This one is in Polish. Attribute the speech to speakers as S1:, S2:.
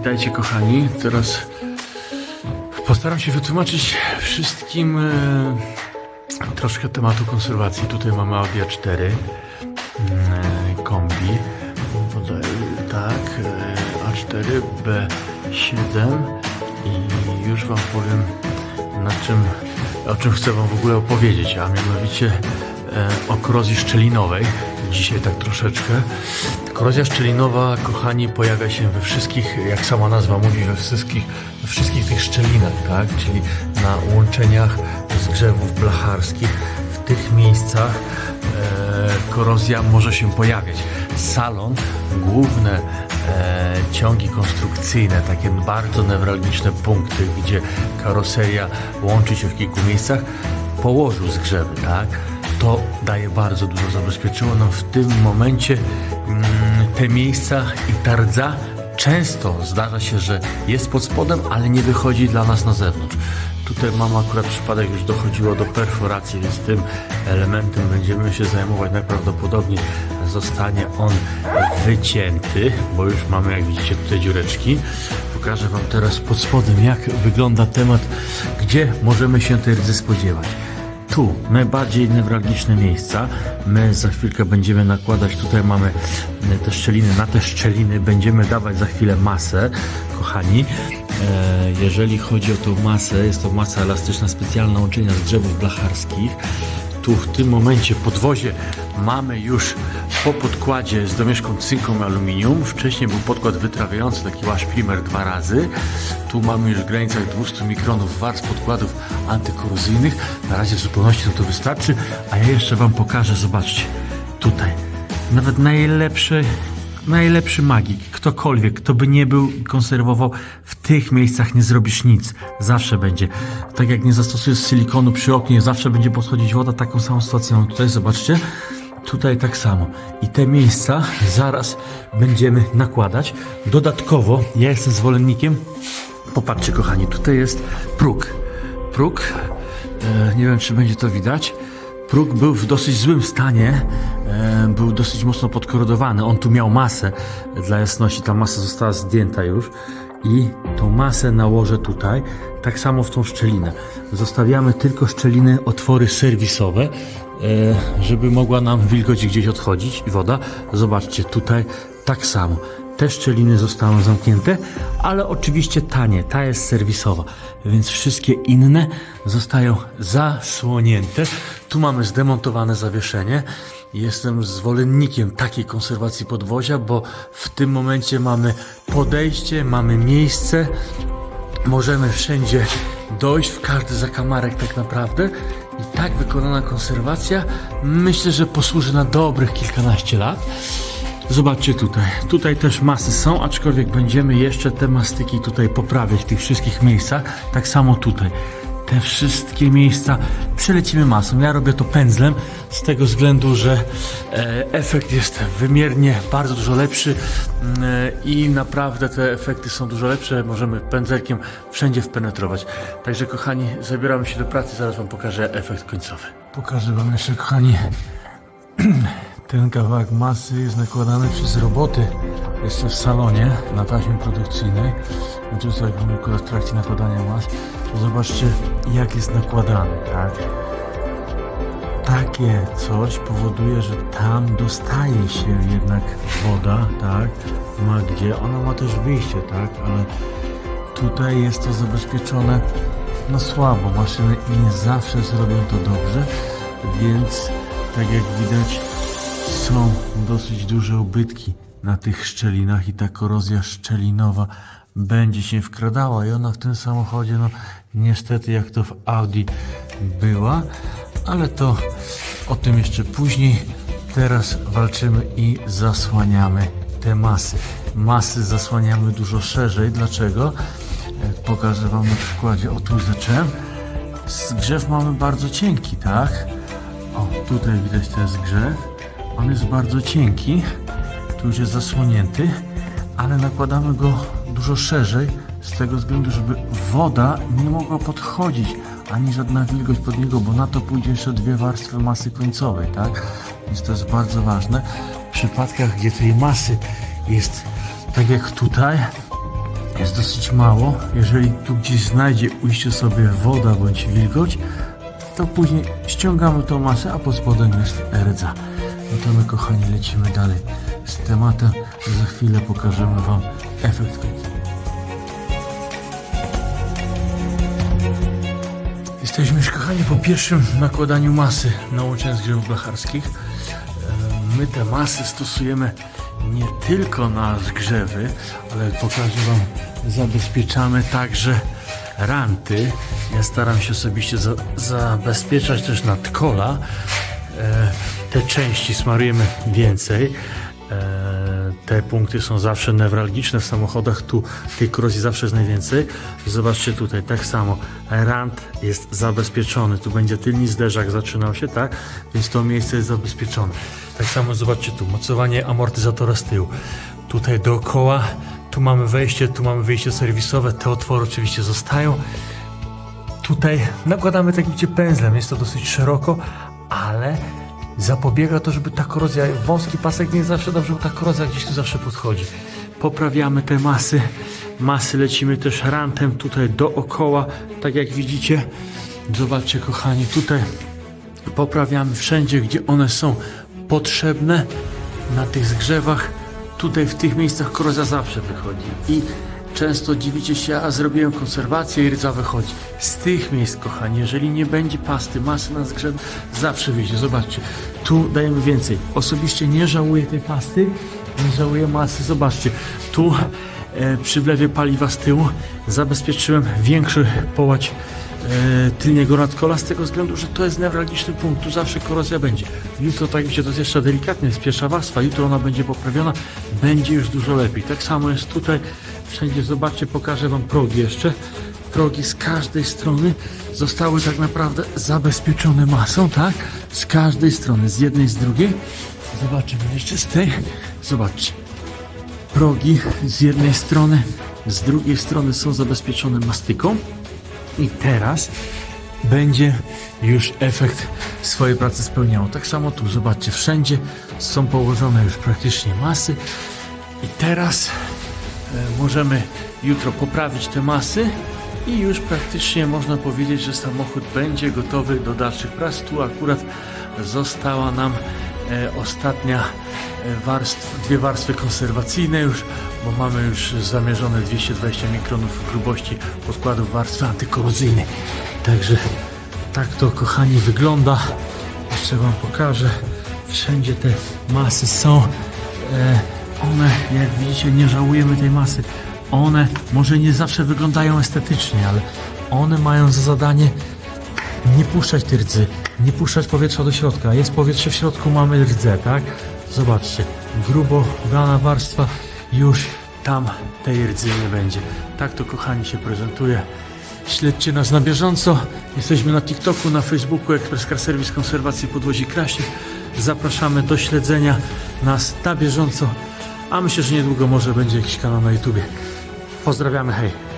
S1: Witajcie kochani. Teraz postaram się wytłumaczyć wszystkim e, troszkę tematu konserwacji. Tutaj mamy Audi A4 e, kombi. Tak, e, A4 B7 i już wam powiem na czym, o czym chcę wam w ogóle opowiedzieć, a mianowicie o korozji szczelinowej. Dzisiaj tak troszeczkę. Korozja szczelinowa, kochani, pojawia się we wszystkich, jak sama nazwa mówi, we wszystkich, we wszystkich tych szczelinach, tak? Czyli na łączeniach zgrzewów blacharskich. W tych miejscach e, korozja może się pojawiać. Salon, główne e, ciągi konstrukcyjne, takie bardzo newralgiczne punkty, gdzie karoseria łączy się w kilku miejscach, położył zgrzewy, tak? To daje bardzo dużo, zabezpieczyło nam w tym momencie mm, te miejsca i ta rdza często zdarza się, że jest pod spodem, ale nie wychodzi dla nas na zewnątrz. Tutaj mam akurat przypadek, już dochodziło do perforacji, więc tym elementem będziemy się zajmować. Najprawdopodobniej zostanie on wycięty, bo już mamy, jak widzicie, tutaj dziureczki. Pokażę Wam teraz pod spodem, jak wygląda temat, gdzie możemy się tej rdzy spodziewać. Tu najbardziej newralgiczne miejsca. My za chwilkę będziemy nakładać, tutaj mamy e, te szczeliny, na te szczeliny będziemy dawać za chwilę masę, kochani. E, Jeżeli chodzi o tą masę, jest to masa elastyczna, specjalna łączenia z drzewów blacharskich. Tu w tym momencie podwozie mamy już po podkładzie z domieszką cynką i aluminium. Wcześniej był podkład wytrawiający, taki wasz primer dwa razy. Tu mamy już w granicach 200 mikronów warstw podkładów antykorozyjnych. Na razie w zupełności to wystarczy, a ja jeszcze wam pokażę, zobaczcie, tutaj. Nawet najlepszy, najlepszy magik, ktokolwiek, kto by nie był i konserwował, w tych miejscach nie zrobisz nic. Zawsze będzie. Tak jak nie zastosujesz silikonu przy oknie, zawsze będzie podchodzić woda, taką samą sytuację mam tutaj, zobaczcie. Tutaj tak samo. I te miejsca zaraz będziemy nakładać. Dodatkowo, ja jestem zwolennikiem, popatrzcie kochani, tutaj jest próg. Próg, e, nie wiem czy będzie to widać, Próg był w dosyć złym stanie, e, był dosyć mocno podkorodowany. On tu miał masę, dla jasności ta masa została zdjęta już i tą masę nałożę tutaj, tak samo w tą szczelinę. Zostawiamy tylko szczeliny, otwory serwisowe, e, żeby mogła nam wilgoć gdzieś odchodzić i woda. Zobaczcie, tutaj tak samo. Te szczeliny zostaną zamknięte, ale oczywiście tanie, ta jest serwisowa, więc wszystkie inne zostają zasłonięte. Tu mamy zdemontowane zawieszenie. Jestem zwolennikiem takiej konserwacji podwozia, bo w tym momencie mamy podejście, mamy miejsce, możemy wszędzie dojść, w każdy zakamarek tak naprawdę. I tak wykonana konserwacja myślę, że posłuży na dobrych kilkanaście lat. Zobaczcie tutaj. Tutaj też masy są, aczkolwiek będziemy jeszcze te mastyki tutaj poprawiać w tych wszystkich miejscach. Tak samo tutaj. Te wszystkie miejsca przelecimy masą. Ja robię to pędzlem z tego względu, że e, efekt jest wymiernie bardzo dużo lepszy mm, e, i naprawdę te efekty są dużo lepsze. Możemy pędzelkiem wszędzie wpenetrować. Także kochani, zabieramy się do pracy. Zaraz Wam pokażę efekt końcowy. Pokażę Wam jeszcze kochani ten kawałek masy jest nakładany przez roboty jeszcze w salonie na taśmie produkcyjnej. Często jak mówię akurat w trakcie nakładania mas, to zobaczcie jak jest nakładany, tak? Takie coś powoduje, że tam dostaje się jednak woda, tak? Ma gdzie, ona ma też wyjście, tak? Ale tutaj jest to zabezpieczone no słabo. Maszyny nie zawsze zrobią to dobrze, więc tak jak widać są dosyć duże ubytki na tych szczelinach i ta korozja szczelinowa będzie się wkradała i ona w tym samochodzie, no niestety jak to w Audi była, ale to o tym jeszcze później. Teraz walczymy i zasłaniamy te masy. Masy zasłaniamy dużo szerzej. Dlaczego? E, Pokażę Wam na przykładzie. O, tu zacząłem. Zgrzew mamy bardzo cienki, tak? O, tutaj widać ten zgrzew. On jest bardzo cienki. Tu już jest zasłonięty, ale nakładamy go dużo szerzej z tego względu, żeby woda nie mogła podchodzić, ani żadna wilgoć pod niego, bo na to pójdzie jeszcze dwie warstwy masy końcowej, tak? Więc to jest bardzo ważne. W przypadkach, gdzie tej masy jest tak jak tutaj, jest dosyć mało. Jeżeli tu gdzieś znajdzie ujście sobie woda bądź wilgoć, to później ściągamy tą masę, a pod spodem jest rdza. No to my kochani lecimy dalej z tematem. Za chwilę pokażemy Wam efekt końcowy. Jesteśmy już kochani po pierwszym nakładaniu masy na łączenie zgrzewów blacharskich. E, My te masy stosujemy nie tylko na zgrzewy, ale pokażę Wam, zabezpieczamy także ranty. Ja staram się osobiście za, zabezpieczać też nadkola. E, Te części smarujemy więcej. E, Te punkty są zawsze newralgiczne w samochodach. Tu tej korozji zawsze jest najwięcej. Zobaczcie tutaj, tak samo. Rant jest zabezpieczony. Tu będzie tylny zderzak zaczynał się, tak? Więc to miejsce jest zabezpieczone. Tak samo zobaczcie tu, mocowanie amortyzatora z tyłu. Tutaj dookoła, tu mamy wejście, tu mamy wyjście serwisowe. Te otwory oczywiście zostają. Tutaj nakładamy tak widzicie pędzlem, jest to dosyć szeroko, ale zapobiega to, żeby ta korozja, wąski pasek nie zawsze dobrze, bo ta korozja gdzieś tu zawsze podchodzi. Poprawiamy te masy, masy lecimy też rantem tutaj dookoła, tak jak widzicie. Zobaczcie kochani, tutaj poprawiamy wszędzie, gdzie one są potrzebne na tych zgrzewach. Tutaj w tych miejscach korozja zawsze wychodzi i często dziwicie się, a zrobiłem konserwację i rdza wychodzi. Z tych miejsc, kochani, jeżeli nie będzie pasty, masy na zgrzew, zawsze wyjdzie. Zobaczcie, tu dajemy więcej. Osobiście nie żałuję tej pasty, nie żałuję masy. Zobaczcie, tu e, przy wlewie paliwa z tyłu zabezpieczyłem większy połać tylniego nadkola z tego względu, że to jest newralgiczny punkt, tu zawsze korozja będzie. Jutro, tak widzicie, to jest jeszcze delikatnie, jest pierwsza warstwa, jutro ona będzie poprawiona, będzie już dużo lepiej. Tak samo jest tutaj, wszędzie zobaczcie, pokażę Wam progi jeszcze. Progi z każdej strony zostały tak naprawdę zabezpieczone masą, tak? Z każdej strony, z jednej, z drugiej. Zobaczymy jeszcze z tej. Zobaczcie progi z jednej strony, z drugiej strony są zabezpieczone mastyką i teraz będzie już efekt swojej pracy spełniało. Tak samo tu, zobaczcie, wszędzie są położone już praktycznie masy i teraz e, możemy jutro poprawić te masy i już praktycznie można powiedzieć, że samochód będzie gotowy do dalszych prac. Tu akurat została nam ostatnia e, warstw, dwie warstwy konserwacyjne już, bo mamy już zamierzone 220 mikronów grubości podkładów warstwy antykorozyjnej. Także tak to kochani wygląda. Jeszcze Wam pokażę. Wszędzie te masy są. E, one, jak widzicie, nie żałujemy tej masy. One może nie zawsze wyglądają estetycznie, ale one mają za zadanie nie puszczać tej rdzy, nie puszczać powietrza do środka. Jest powietrze w środku, mamy rdzę, tak? Zobaczcie, grubo brana warstwa, już tam tej rdzy nie będzie. Tak to, kochani, się prezentuje. Śledźcie nas na bieżąco. Jesteśmy na TikToku, na Facebooku Express Car Service Konserwacji Podwozi Kraśnik. Zapraszamy do śledzenia nas na bieżąco, a myślę, że niedługo może będzie jakiś kanał na YouTubie. Pozdrawiamy, hej!